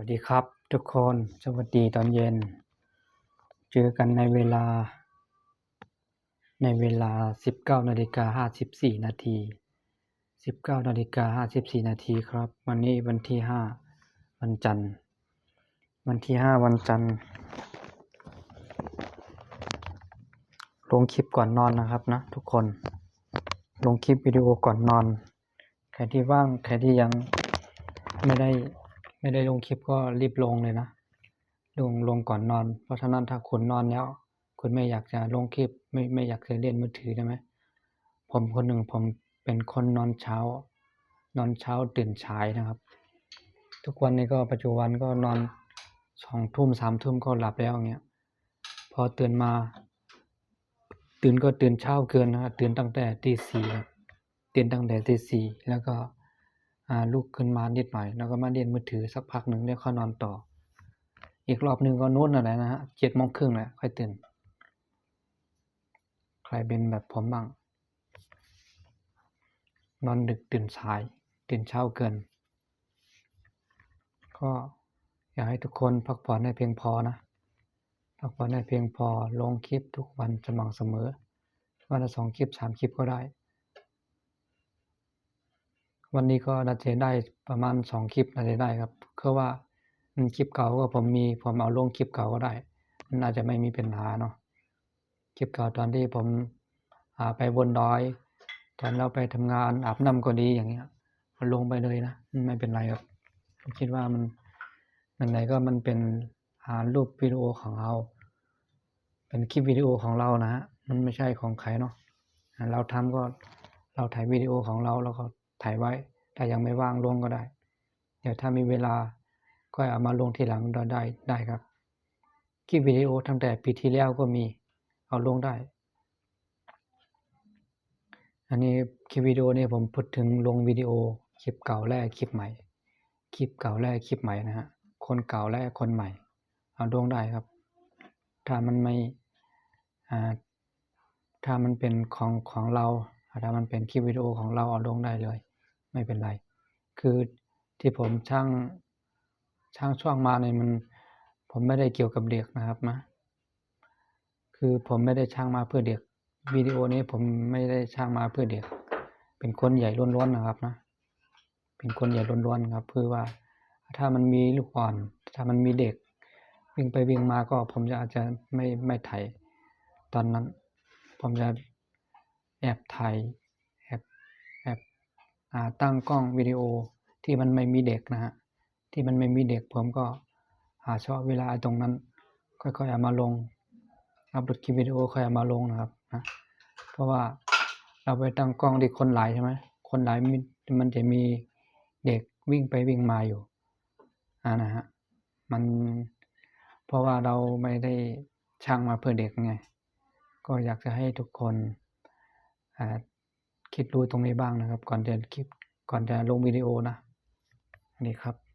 วัสดีครับทุกคนสวัสดีตอนเย็น เจอกันในเวลา ในเวลา 19นาฬิกา54นาที19นาฬิกา54นาทีครับ วันนี้วันที่ 5 วันจันทร์ วันที่ 5 วันจันทร์ลงคลิปก่อนนอนนะครับนะทุกคน ลงคลิปวิดีโอก่อนนอน ใครที่ว่างใครที่ยังไม่ได้ ไม่ได้ลงคลิปก็รีบลงเลยนะ ลงลงก่อนนอน เพราะฉะนั้นถ้าคุณนอนแล้ว คุณไม่อยากจะลงคลิป ไม่ไม่อยากจะเล่นมือถือใช่ไหมผมคนหนึ่งผมเป็นคนนอนเช้า นอนเช้าตื่นสายนะครับ ทุกวันนี้ก็ปัจจุบันก็นอนสองทุ่มสามทุ่มก็หลับแล้วอย่างเงี้ย พอตื่นมา ตื่นก็ตื่นเช้าเกินนะครับตื่นตั้งแต่ตีสี่ตื่นตั้งแต่ตีสี่แล้วก็ ลุกขึ้นมานิดหน่อย แล้วก็มาเล่นมือถือสักพักหนึ่งแล้วเข้านอนต่อ อีกรอบหนึ่งก็นู้นอะไรนะฮะเจ็ดโมงครึ่งแหละค่อยตื่น ใครเป็นแบบผมบ้าง นอนดึกตื่นสาย ตื่นเช้าเกิน ก็อยากให้ทุกคนพักผ่อนให้เพียงพอนะ พักผ่อนให้เพียงพอลงคลิปทุกวันสม่ำเสมอ วันละสองคลิปสามคลิปก็ได้ วันนี้ก็น่าจะได้ประมาณสองคลิปน่าจะได้ครับเพราะว่าคลิปเก่าก็ผมมีผมเอาลงคลิปเก่าก็ได้น่าจะไม่มีปัญหาเนาะคลิปเก่าตอนที่ผมไปบนดอย ตอนเราไปทำงานอาบน้ำก็ดีอย่างเงี้ยก็ลงไปเลยนะไม่เป็นไรครับผมคิดว่ามันมันไหนก็มันเป็นอ่ารูปวิดีโอของเรา เป็นคลิปวิดีโอของเรานะฮะมันไม่ใช่ของใครเนาะเราทำก็เราถ่ายวิดีโอของเราแล้วก็ ถ่ายไว้ ถ้ายังไม่ว่างลงก็ได้ เดี๋ยวถ้ามีเวลาก็เอามาลงทีหลังได้ได้ได้ครับ คลิปวิดีโอตั้งแต่ปีที่แล้วก็มีเอาลงได้ อันนี้คลิปวิดีโอนี่ผมพูดถึงลงวิดีโอคลิปเก่าและคลิปใหม่ คลิปเก่าและคลิปใหม่นะฮะ คนเก่าและคนใหม่ เอาลงได้ครับ ถ้ามันไม่ถ้ามันเป็นของของเรา ถ้ามันเป็นคลิปวิดีโอของเราเอาลงได้เลย ไม่เป็นไร คือที่ผมช่างช่างช่วงมาเนี่ยมันผมไม่ได้เกี่ยวกับเด็กนะครับนะคือผมไม่ได้ช่างมาเพื่อเด็กวิดีโอนี้ผมไม่ได้ช่างมาเพื่อเด็ก เป็นคนใหญ่ล้วนๆนะครับนะ เป็นคนใหญ่ล้วนๆครับ คือว่าถ้ามันมีลูกอ่อน ถ้ามันมีเด็ก วิ่งไปวิ่งมาก็ผมจะอาจจะไม่ไม่ถ่ายตอนนั้น ผมจะแอบถ่าย ตั้งกล้องวิดีโอที่มันไม่มีเด็กนะฮะที่มันไม่มีเด็กผมก็หาเฉพาะเวลาตรงนั้น ค่อยๆเอามาลงอัปโหลดคลิปวิดีโอค่อยเอามาลงนะครับนะเพราะว่าเราไปตั้งกล้องที่คนหลายใช่ไหมคนหลายมันจะมีเด็กวิ่งไปวิ่งมาอยู่อ่านะฮะมันเพราะว่าเราไม่ได้ช่างมาเพื่อเด็กไง ก็อยากจะให้ทุกคนอ่า คิดรู้ตรงนี้บ้างนะครับ ก่อนจะคลิปก่อนจะลงวิดีโอนะนี่ครับ